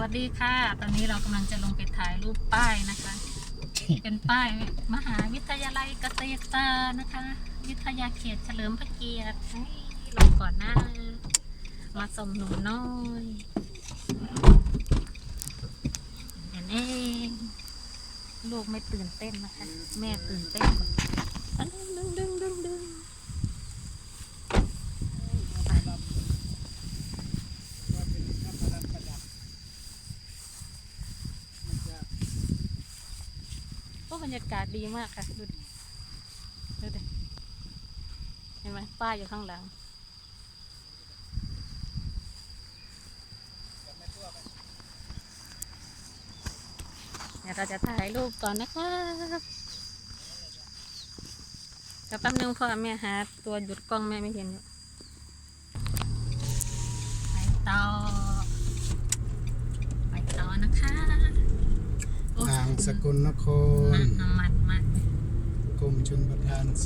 วัสดีค่ะ ตอนนี้เรากำลังจะลงไปถ่ายรูปป้ายนะคะ เป็นป้ายมหาวิทยาลัยเกษตรศาสตร์นะคะ วิทยาเขตเฉลิมพระเกียรติลงก่อนหน้า มาสมหนุ่มน้อยเห็นเอง ลูกไม่ตื่นเต้นนะคะ แม่ตื่นเต้นอันดึงดึงดึงดึง โอ้บรรยากาศดีมากค่ะ ดูดิดูดิเห็นไหมป้ายอยู่ข้างหลังเดี๋ยวเราจะถ่ายรูปก่อนนะครับเดี๋ยวแป๊บนึงพ่อแม่หาตัวหยุดกล้องแม่ไม่เห็นอยู่ไปต่อ ไปต่อนะคะางสกลนคมัรนน้ำมันมากกรมชนประทาน 42